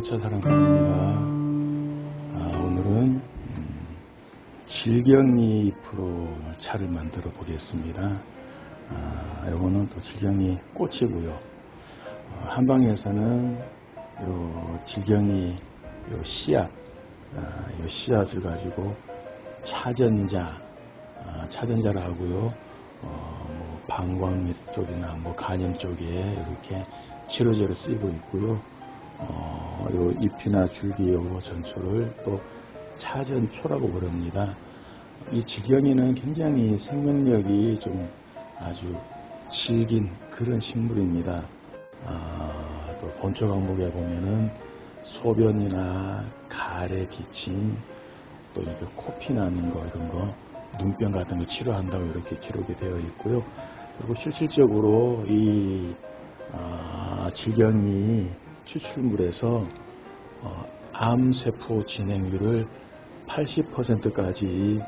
꽃차사랑입니다 아, 오늘은 음, 질경잎으로 차를 만들어 보겠습니다. 아, 이거는 또 질경이 꽃이고요. 아, 한방에서는 요 질경이 요 씨앗, 아, 요 씨앗을 가지고 차전자, 아, 차전자라 하고요. 어, 뭐 방광 밑 쪽이나 뭐 간염 쪽에 이렇게 치료제를 쓰고 있고요. 어, 요 잎이나 줄기 요 전초를 또 차전초라고 부릅니다. 이 질경이는 굉장히 생명력이 좀 아주 질긴 그런 식물입니다. 아, 또 본초 과목에 보면은 소변이나 가래 기침 또 이게 코피 나는 거 이런 거 눈병 같은 거 치료한다고 이렇게 기록이 되어 있고요. 그리고 실질적으로 이 아, 질경이 추출물에서 어, 암세포 진행률을 80%까지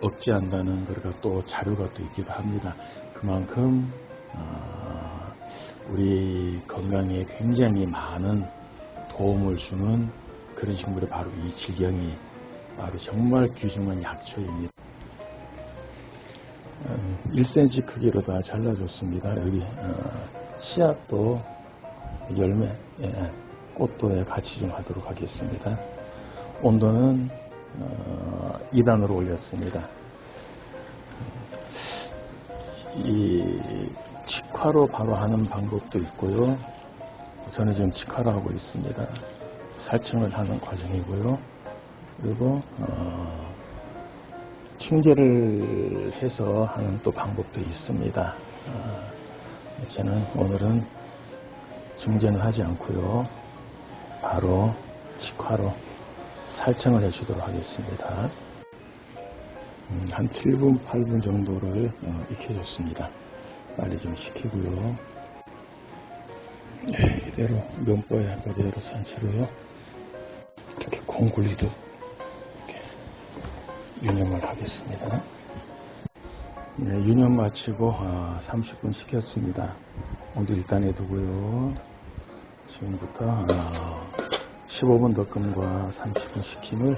억제한다는 그러니까 또 자료가 또 있기도 합니다. 그만큼 어, 우리 건강에 굉장히 많은 도움을 주는 그런 식물이 바로 이 질경이 바로 정말 귀중한 약초입니다. 1cm 크기로 다 잘라줬습니다. 여기 어, 씨앗도 열매, 예, 꽃도 예, 같이 좀 하도록 하겠습니다. 온도는 어, 2단으로 올렸습니다. 이 직화로 바로 하는 방법도 있고요. 저는 지금 직화로 하고 있습니다. 살충을 하는 과정이고요. 그리고 어, 칭제를 해서 하는 또 방법도 있습니다. 어, 저는 오늘은 칭제는 하지 않고요. 바로 직화로 살청을 해주도록 하겠습니다. 음, 한 7분, 8분 정도를 어, 익혀줬습니다. 빨리 좀 식히고요. 네, 이대로 면보에 그대로 산 채로요. 이렇게 공굴리듯 이렇게 유념을 하겠습니다. 네, 유념 마치고 어, 30분 식혔습니다. 온도 일단 해두고요. 지금부터 어, 15분 덕금과 30분 식힘을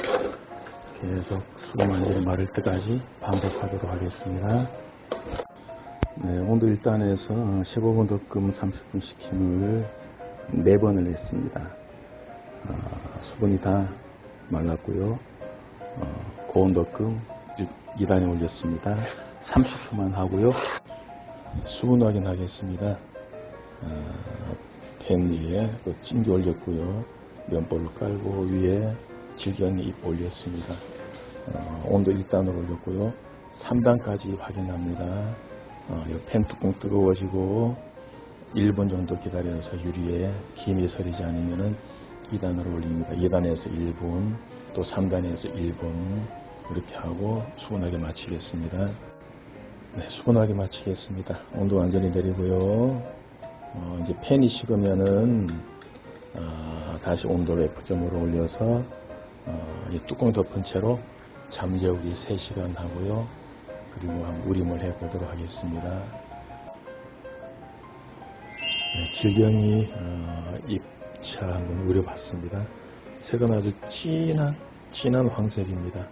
계속 완전히 마를 때까지 반복하도록 하겠습니다. 네, 온도 1단에서 15분 덕금 30분 식힘을 4번을 했습니다. 어, 수분이 다 말랐고요. 어, 고온 덕금 2단에 올렸습니다. 30초만 하고요. 수분 확인하겠습니다. 어, 팬 위에 그 찜기 올렸고요. 면보를 깔고 위에 질경이 잎 올렸습니다. 어, 온도 1단으로 올렸고요. 3단까지 확인합니다. 어, 팬 뚜껑 뜨거워지고 1분 정도 기다려서 유리에 김이 서리지 않으면 2단으로 올립니다. 2단에서 1분, 또 3단에서 1분 이렇게 하고 수분하게 마치겠습니다. 네, 수분하게 마치겠습니다. 온도 완전히 내리고요. 어, 이제 팬이 식으면은 어, 다시 온도를 F점으로 올려서 어, 이 뚜껑 덮은 채로 잠재우기 3시간 하고요. 그리고 한번 우림을 해보도록 하겠습니다. 네, 질경이 어, 입차 한번 우려봤습니다. 색은 아주 진한 진한 황색입니다.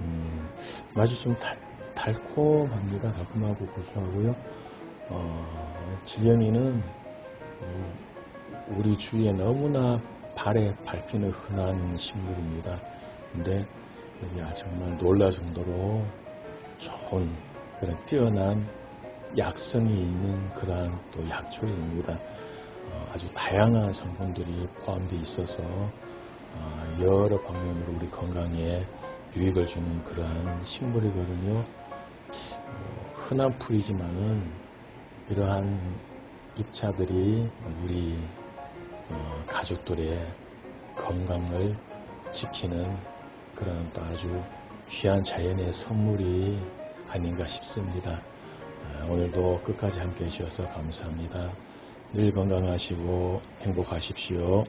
음, 아주 좀 달, 달콤합니다. 달콤하고 고소하고요. 어, 음, 우리 주위에 너무나 발에 밟히는 흔한 식물입니다. 근데 여기 아 정말 놀라 정도로 좋은 그런 뛰어난 약성이 있는 그러한 또 약초입니다. 어, 아주 다양한 성분들이 포함되어 있어서 어, 여러 방면으로 우리 건강에 유익을 주는 그러한 식물이거든요. 어, 흔한 풀이지만은 이러한 잎차들이 우리 어, 가족들의 건강을 지키는 그런 또 아주 귀한 자연의 선물이 아닌가 싶습니다. 어, 오늘도 끝까지 함께 해주셔서 감사합니다. 늘 건강하시고 행복하십시오.